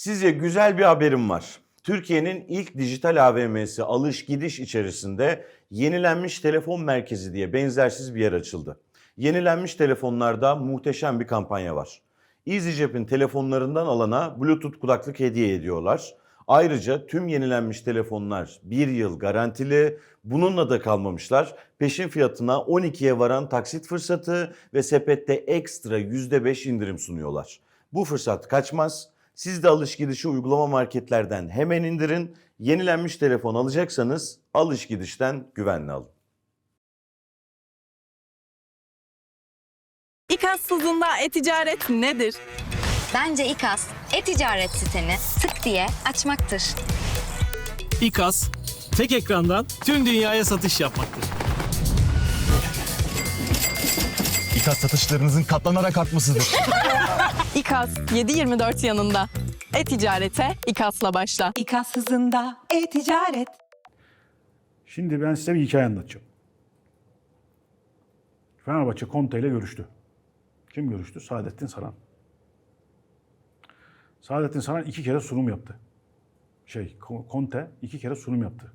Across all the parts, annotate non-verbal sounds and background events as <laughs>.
Size güzel bir haberim var. Türkiye'nin ilk dijital AVM'si alış gidiş içerisinde yenilenmiş telefon merkezi diye benzersiz bir yer açıldı. Yenilenmiş telefonlarda muhteşem bir kampanya var. EasyJet'in telefonlarından alana Bluetooth kulaklık hediye ediyorlar. Ayrıca tüm yenilenmiş telefonlar bir yıl garantili. Bununla da kalmamışlar. Peşin fiyatına 12'ye varan taksit fırsatı ve sepette ekstra %5 indirim sunuyorlar. Bu fırsat kaçmaz. Siz de alış gidişi uygulama marketlerden hemen indirin. Yenilenmiş telefon alacaksanız alış gidişten güvenle alın. İKAS sızında e-ticaret nedir? Bence İKAS e-ticaret siteni tık diye açmaktır. İKAS, tek ekrandan tüm dünyaya satış yapmaktır. İKAS satışlarınızın katlanarak artmasıdır. <laughs> İKAS 7-24 yanında. E-ticarete İKAS'la başla. İKAS hızında e-ticaret. Şimdi ben size bir hikaye anlatacağım. Fenerbahçe Conte ile görüştü. Kim görüştü? Saadettin Saran. Saadettin Saran iki kere sunum yaptı. Şey, Conte iki kere sunum yaptı.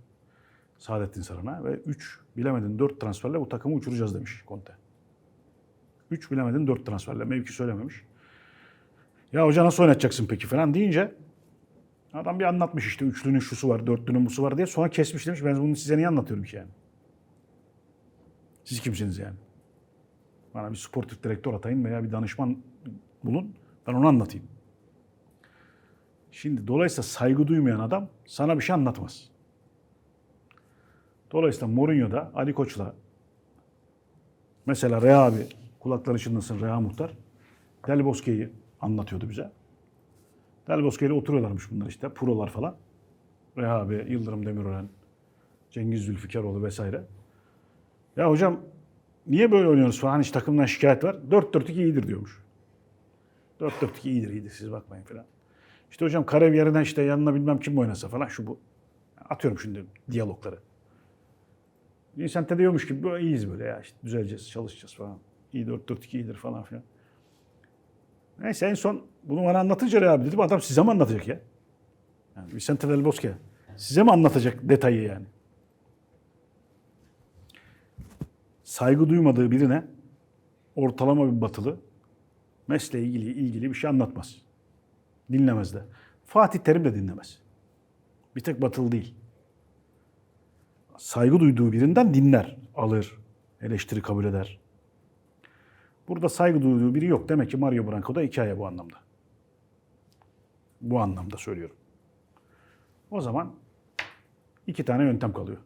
Saadettin Saran'a ve üç bilemedin dört transferle bu takımı uçuracağız demiş Conte. Üç bilemedin dört transferle mevki söylememiş. Ya hoca nasıl oynatacaksın peki falan deyince Adam bir anlatmış işte üçlünün şusu var, dörtlünün busu var diye. Sonra kesmiş demiş ben bunu size niye anlatıyorum ki yani? Siz kimsiniz yani? Bana bir sportif direktör atayın veya bir danışman bulun. Ben onu anlatayım. Şimdi dolayısıyla saygı duymayan adam sana bir şey anlatmaz. Dolayısıyla Mourinho da Ali Koç'la mesela Rea abi kulakları çınlasın Rea Muhtar Del Bosque'yi anlatıyordu bize. Del Bosque ile oturuyorlarmış bunlar işte. Prolar falan. Reha abi, Yıldırım Demirören, Cengiz Zülfikaroğlu vesaire. Ya hocam niye böyle oynuyoruz falan hiç takımdan şikayet var. 4-4-2 iyidir diyormuş. 4-4-2 iyidir iyidir siz bakmayın falan. İşte hocam Karev yerine işte yanına bilmem kim oynasa falan şu bu. Atıyorum şimdi diyalogları. Vincent de diyormuş ki "Bu iyiyiz böyle ya işte düzeleceğiz, çalışacağız falan. İyi 4-4-2 iyidir falan filan. Neyse en son bunu bana anlatınca Reha abi dedim adam size mi anlatacak ya? Yani Vicente Del Bosque size mi anlatacak detayı yani? Saygı duymadığı birine ortalama bir batılı mesleğe ilgili, ilgili bir şey anlatmaz. Dinlemez de. Fatih Terim de dinlemez. Bir tek batılı değil. Saygı duyduğu birinden dinler, alır, eleştiri kabul eder. Burada saygı duyduğu biri yok. Demek ki Mario Branco da hikaye bu anlamda. Bu anlamda söylüyorum. O zaman iki tane yöntem kalıyor.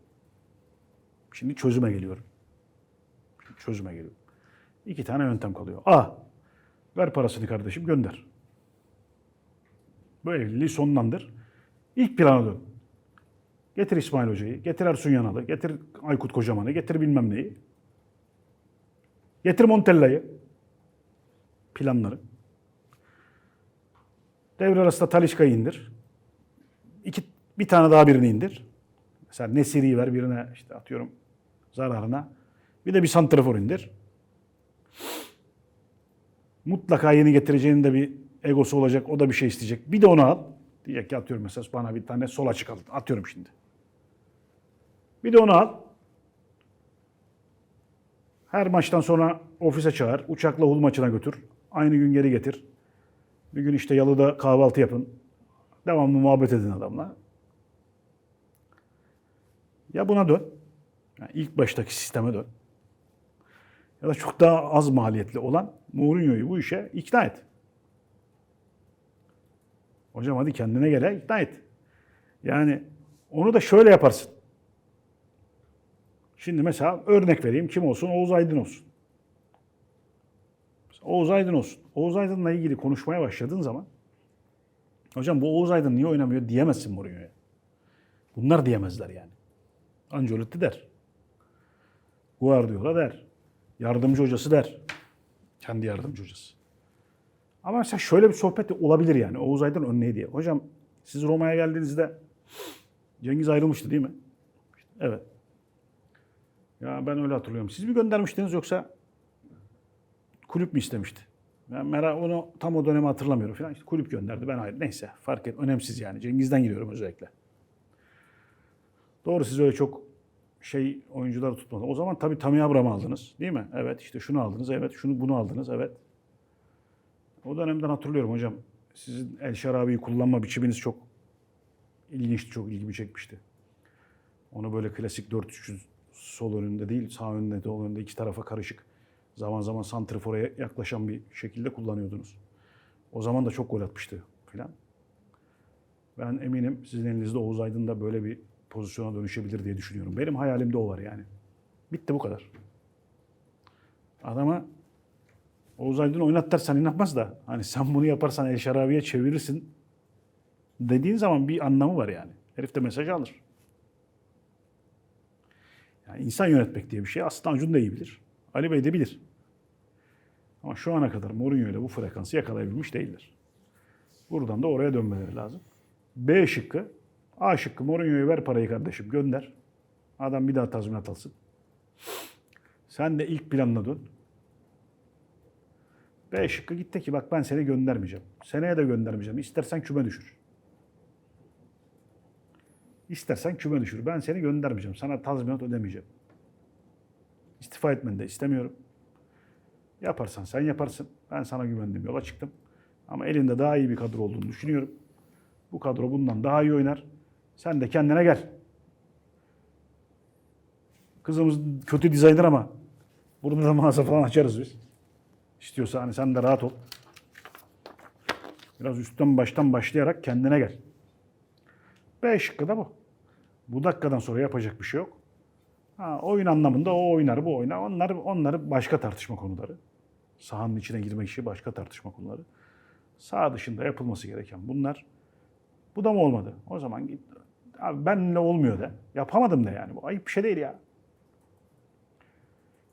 Şimdi çözüme geliyorum. Şimdi çözüme geliyorum. İki tane yöntem kalıyor. A. Ver parasını kardeşim gönder. Bu evliliği sonlandır. İlk plana dön. Getir İsmail Hoca'yı, getir Ersun Yanal'ı, getir Aykut Kocaman'ı, getir bilmem neyi. Getir Montella'yı. Planları. Devre arasında Talişka'yı indir. İki, bir tane daha birini indir. Mesela Nesiri'yi ver birine işte atıyorum zararına. Bir de bir santrafor indir. Mutlaka yeni getireceğinin de bir egosu olacak. O da bir şey isteyecek. Bir de onu al. Diyecek ki atıyorum mesela bana bir tane sol açık al. Atıyorum şimdi. Bir de onu al. Her maçtan sonra ofise çağır. Uçakla Hul maçına götür. Aynı gün geri getir. Bir gün işte yalıda kahvaltı yapın. Devamlı muhabbet edin adamla. Ya buna dön. Yani ilk baştaki sisteme dön. Ya da çok daha az maliyetli olan Mourinho'yu bu işe ikna et. Hocam hadi kendine gel ikna et. Yani onu da şöyle yaparsın. Şimdi mesela örnek vereyim. Kim olsun? Oğuz Aydın olsun. Oğuz Aydın olsun. Oğuz Aydın'la ilgili konuşmaya başladığın zaman hocam bu Oğuz Aydın niye oynamıyor diyemezsin Mourinho'ya. Bunlar diyemezler yani. Ancelotti der. Guardiola der. Yardımcı hocası der. Kendi yardımcı hocası. Ama mesela şöyle bir sohbet de olabilir yani. Oğuz Aydın örneği diye. Hocam siz Roma'ya geldiğinizde Cengiz ayrılmıştı değil mi? Evet. Ya ben öyle hatırlıyorum. Siz mi göndermiştiniz yoksa kulüp mü istemişti? Ben merak onu tam o dönemi hatırlamıyorum falan. İşte kulüp gönderdi. Ben hayır. Neyse fark et. Önemsiz yani. Cengiz'den giriyorum özellikle. Doğru siz öyle çok şey oyuncular tutmadı. O zaman tabii Tammy Abraham'ı aldınız. Değil mi? Evet işte şunu aldınız. Evet şunu bunu aldınız. Evet. O dönemden hatırlıyorum hocam. Sizin El Şarabi'yi kullanma biçiminiz çok ilginçti. Çok ilgimi çekmişti. Onu böyle klasik 4-3 sol önünde değil, sağ önünde, sol önünde iki tarafa karışık. Zaman zaman santrifora yaklaşan bir şekilde kullanıyordunuz. O zaman da çok gol atmıştı filan. Ben eminim sizin elinizde Oğuz Aydın da böyle bir pozisyona dönüşebilir diye düşünüyorum. Benim hayalimde o var yani. Bitti bu kadar. Adama Oğuz Aydın oynat dersen inanmaz da hani sen bunu yaparsan El Şarabi'ye çevirirsin dediğin zaman bir anlamı var yani. Herif de mesaj alır. Yani insan yönetmek diye bir şey aslında Acun da iyi bilir. Ali Bey de bilir. Ama şu ana kadar Mourinho ile bu frekansı yakalayabilmiş değiller. Buradan da oraya dönmeleri lazım. B şıkkı, A şıkkı Mourinho'ya ver parayı kardeşim gönder. Adam bir daha tazminat alsın. Sen de ilk planına dön. B şıkkı gitti ki bak ben seni göndermeyeceğim. Seneye de göndermeyeceğim. İstersen küme düşür. İstersen küme düşür. Ben seni göndermeyeceğim. Sana tazminat ödemeyeceğim. İstifa etmeni de istemiyorum. Yaparsan sen yaparsın. Ben sana güvendim. Yola çıktım. Ama elinde daha iyi bir kadro olduğunu düşünüyorum. Bu kadro bundan daha iyi oynar. Sen de kendine gel. Kızımız kötü dizayner ama burada da mağaza falan açarız biz. İstiyorsa hani sen de rahat ol. Biraz üstten baştan başlayarak kendine gel. B şıkkı da bu. Bu dakikadan sonra yapacak bir şey yok. Ha, oyun anlamında o oynar, bu oynar. Onlar, onları başka tartışma konuları. Sahanın içine girmek işi başka tartışma konuları. Sağ dışında yapılması gereken bunlar. Bu da mı olmadı? O zaman git. Abi benimle olmuyor de. Yapamadım da yani. Bu ayıp bir şey değil ya.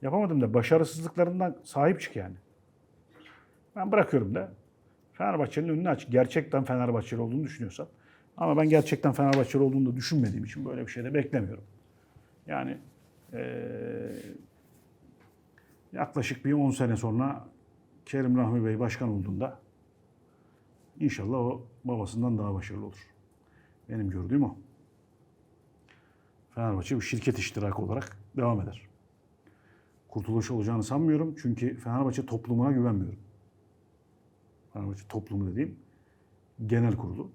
Yapamadım da başarısızlıklarından sahip çık yani. Ben bırakıyorum da. Fenerbahçe'nin önünü aç. Gerçekten Fenerbahçeli olduğunu düşünüyorsan. Ama ben gerçekten Fenerbahçeli olduğunu da düşünmediğim için böyle bir şey de beklemiyorum. Yani eee, yaklaşık bir 10 sene sonra Kerim Rahmi Bey başkan olduğunda inşallah o babasından daha başarılı olur. Benim gördüğüm o. Fenerbahçe bir şirket iştirakı olarak devam eder. Kurtuluş olacağını sanmıyorum çünkü Fenerbahçe toplumuna güvenmiyorum. Fenerbahçe toplumu dediğim genel kurulu.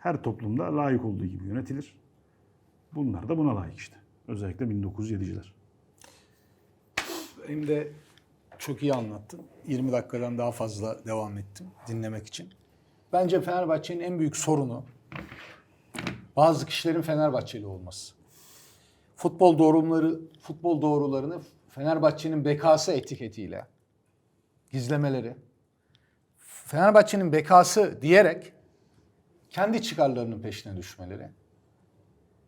Her toplumda layık olduğu gibi yönetilir. Bunlar da buna layık işte. Özellikle 1907'ciler. Hem de çok iyi anlattın. 20 dakikadan daha fazla devam ettim dinlemek için. Bence Fenerbahçe'nin en büyük sorunu bazı kişilerin Fenerbahçeli olması. Futbol doğrumları, futbol doğrularını Fenerbahçe'nin bekası etiketiyle gizlemeleri, Fenerbahçe'nin bekası diyerek kendi çıkarlarının peşine düşmeleri.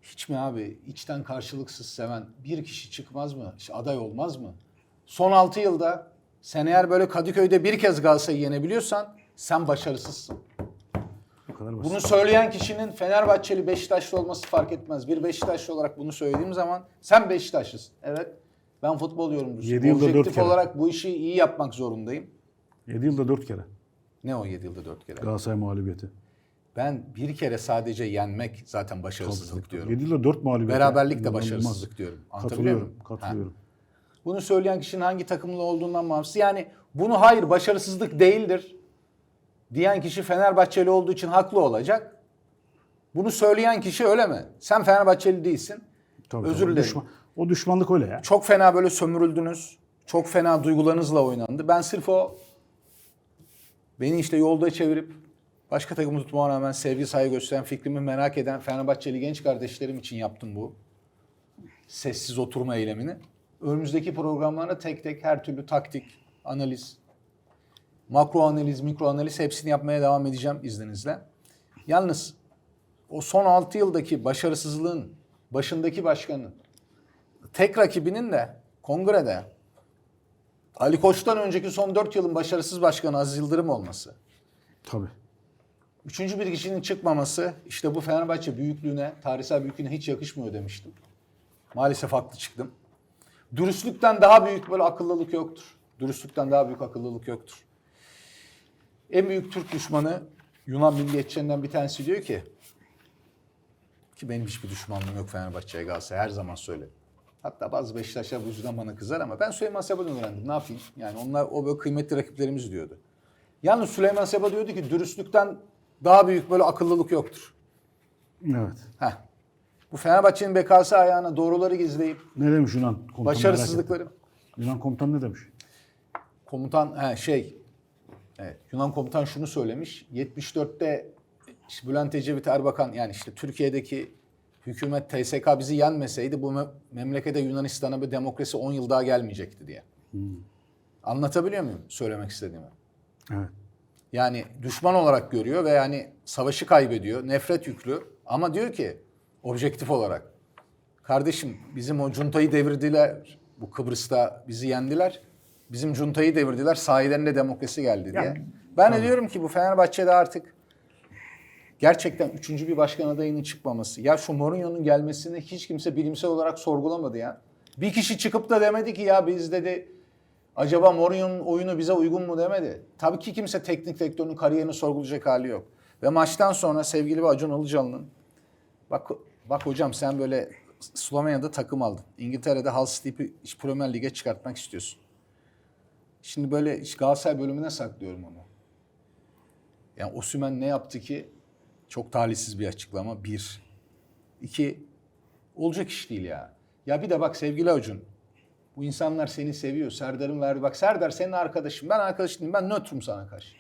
Hiç mi abi içten karşılıksız seven bir kişi çıkmaz mı? İşte aday olmaz mı? Son 6 yılda sen eğer böyle Kadıköy'de bir kez Galatasaray'ı yenebiliyorsan sen başarısızsın. Bu kadar basit. Bunu söyleyen kişinin Fenerbahçeli Beşiktaşlı olması fark etmez. Bir Beşiktaşlı olarak bunu söylediğim zaman sen Beşiktaşlısın. Evet. Ben futbol yorumcusuyum. Yedi yılda dört Objektif kere. olarak bu işi iyi yapmak zorundayım. 7 yılda 4 kere Ne o 7 yılda 4 kere? Galatasaray mağlubiyeti. Ben bir kere sadece yenmek zaten başarısızlık diyorum. 7 yılda 4 mağlubiyet. Beraberlik de başarısızlık diyorum. Katılıyorum. muyum? Katılıyorum. Bunu söyleyen kişinin hangi takımlı olduğundan bağımsız. Yani bunu hayır başarısızlık değildir diyen kişi Fenerbahçeli olduğu için haklı olacak. Bunu söyleyen kişi öyle mi? Sen Fenerbahçeli değilsin. Tabii, Özür tabii. Dilerim. düşman- o düşmanlık öyle ya. Çok fena böyle sömürüldünüz. Çok fena duygularınızla oynandı. Ben sırf o beni işte yolda çevirip başka takımı tutmama rağmen sevgi saygı gösteren fikrimi merak eden Fenerbahçeli genç kardeşlerim için yaptım bu sessiz oturma eylemini. Önümüzdeki programlarda tek tek her türlü taktik, analiz, makro analiz, mikro analiz hepsini yapmaya devam edeceğim izninizle. Yalnız o son 6 yıldaki başarısızlığın başındaki başkanın tek rakibinin de kongrede Ali Koç'tan önceki son 4 yılın başarısız başkanı Aziz Yıldırım olması. Tabii. Üçüncü bir kişinin çıkmaması işte bu Fenerbahçe büyüklüğüne, tarihsel büyüklüğüne hiç yakışmıyor demiştim. Maalesef haklı çıktım. Dürüstlükten daha büyük böyle akıllılık yoktur. Dürüstlükten daha büyük akıllılık yoktur. En büyük Türk düşmanı Yunan milliyetçilerinden bir tanesi diyor ki ki benim hiçbir düşmanlığım yok Fenerbahçe'ye Galatasaray her zaman söylerim. Hatta bazı Beşiktaşlar bu yüzden bana kızar ama ben Süleyman Seba'dan öğrendim. Ne yapayım? Yani onlar o böyle kıymetli rakiplerimiz diyordu. Yalnız Süleyman Seba diyordu ki dürüstlükten daha büyük böyle akıllılık yoktur. Evet. Heh. Bu Fenerbahçe'nin bekası ayağına doğruları gizleyip Ne demiş Yunan komutan? başarısızlıkları. Yunan komutan ne demiş? Komutan he, şey evet, Yunan komutan şunu söylemiş. 74'te işte Bülent Ecevit Erbakan yani işte Türkiye'deki hükümet TSK bizi yenmeseydi bu me- memlekete Yunanistan'a bir demokrasi 10 yıl daha gelmeyecekti diye. Anlatabiliyor muyum söylemek istediğimi? Evet. Yani düşman olarak görüyor ve yani savaşı kaybediyor. Nefret yüklü. Ama diyor ki objektif olarak. Kardeşim bizim o cuntayı devirdiler. Bu Kıbrıs'ta bizi yendiler. Bizim cuntayı devirdiler. Sahilerinde demokrasi geldi diye. Yani, ben de diyorum ki bu Fenerbahçe'de artık gerçekten üçüncü bir başkan adayının çıkmaması. Ya şu Mourinho'nun gelmesini hiç kimse bilimsel olarak sorgulamadı ya. Bir kişi çıkıp da demedi ki ya biz dedi acaba Mourinho'nun oyunu bize uygun mu demedi. Tabii ki kimse teknik direktörün kariyerini sorgulayacak hali yok. Ve maçtan sonra sevgili Acun Ilıcalı'nın bak bak hocam sen böyle Slovenya'da takım aldın. İngiltere'de Hull City'yi Premier Lig'e çıkartmak istiyorsun. Şimdi böyle Galatasaray bölümüne saklıyorum onu. Yani Osimhen ne yaptı ki? Çok talihsiz bir açıklama. Bir. İki. Olacak iş değil ya. Ya bir de bak sevgili Acun. Bu insanlar seni seviyor. Serdar'ın verdi. Bak Serdar senin arkadaşın. Ben arkadaşın değilim. Ben nötrüm sana karşı.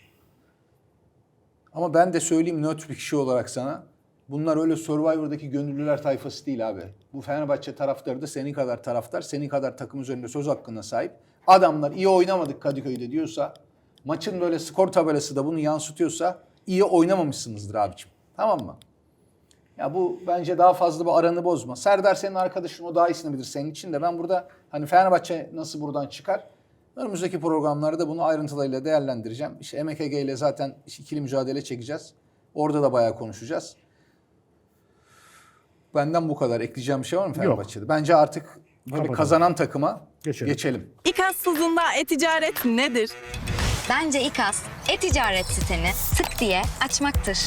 Ama ben de söyleyeyim nötr bir kişi olarak sana. Bunlar öyle Survivor'daki gönüllüler tayfası değil abi. Bu Fenerbahçe taraftarı da senin kadar taraftar, senin kadar takım üzerinde söz hakkına sahip. Adamlar iyi oynamadık Kadıköy'de diyorsa, maçın böyle skor tabelası da bunu yansıtıyorsa iyi oynamamışsınızdır abicim. Tamam mı? Ya bu bence daha fazla bu aranı bozma. Serdar senin arkadaşın o daha iyisini bilir senin için de. Ben burada hani Fenerbahçe nasıl buradan çıkar? Önümüzdeki programlarda bunu ayrıntılarıyla değerlendireceğim. İşte MKG ile zaten ikili mücadele çekeceğiz. Orada da bayağı konuşacağız. Benden bu kadar. Ekleyeceğim bir şey var mı Fenerbahçe'de? Bence artık böyle Kapatalım. kazanan takıma Geçelim. geçelim. İKAS tuzunda e-ticaret nedir? Bence İKAS e-ticaret siteni tık diye açmaktır.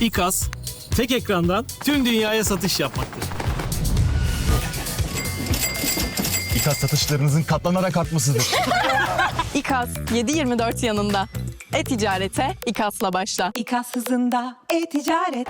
İKAS, tek ekrandan tüm dünyaya satış yapmaktır. İKAS satışlarınızın katlanarak artmasıdır. <laughs> İKAS 7/24 yanında. E-ticarete İKAS'la başla. İKAS hızında e-ticaret.